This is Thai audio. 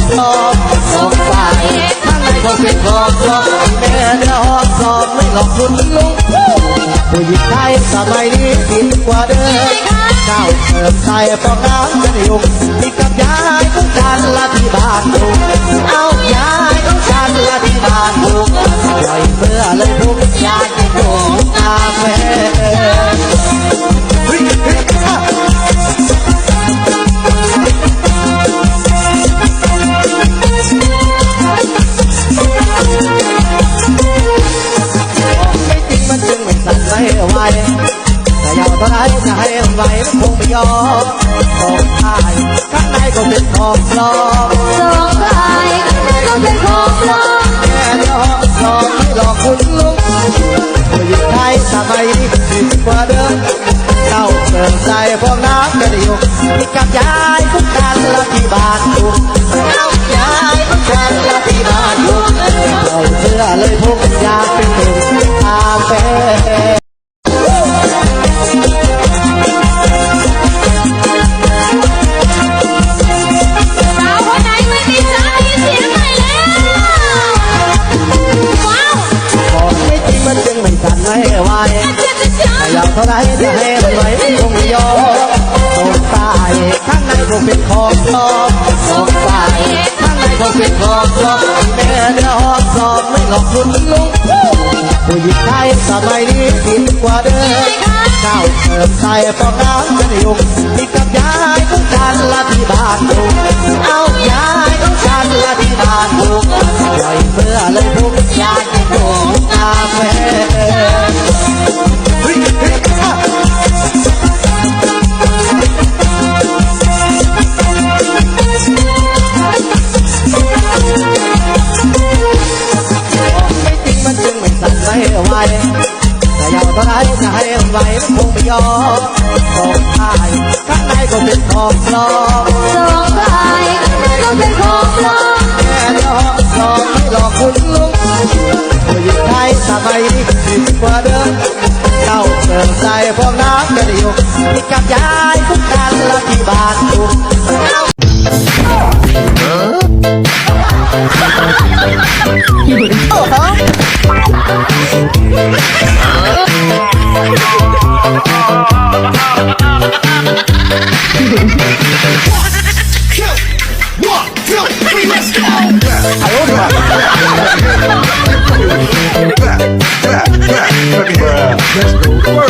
งเป็นของปลอมสงสัยข้างในก็เป็นของปลอบแม่จะหอกสอบไม่หลอกคุณลุงผู้หญิงไทยสมัยนี้ผิดกว่าเดิมเจ้าเติมใส่ฟองน้ำกันยุงมีกับยายของฉันละที่บ้านลุงเอา แต่ยาวเท่าไรจะให้มันไหวมันคงไม่ยอมตกท้ายข้างในก็เป็นของปลอมสองสายก็เป็นของปลอมแค่เดียวหลอกไม่หลอกคุณลุงผู้หญิงไทยสมัยนี้ผิดกว่าเดิมเจ้าเติมใจฟองน้ำกันอยู่มีกับยายทุกการละที่บ้านลุง ข้าเป็นของตอบสงสัยข้างในคงเป็นของตอบแม่เนื้อหอมสอบไม่หลอกคุณลุงผู้หญิงไทยสมัยนี้ผิดกว่าเดิมเจ้าเติมใส่ฟองน้ำกันยุงมีกับยายของกันละที่บ้าน เท่าไรจะให้ไหวคงไม่ยอมของท้ายข้างในก็เป็นของปลอมสองสาย let's go! Ayun ba? Let's go.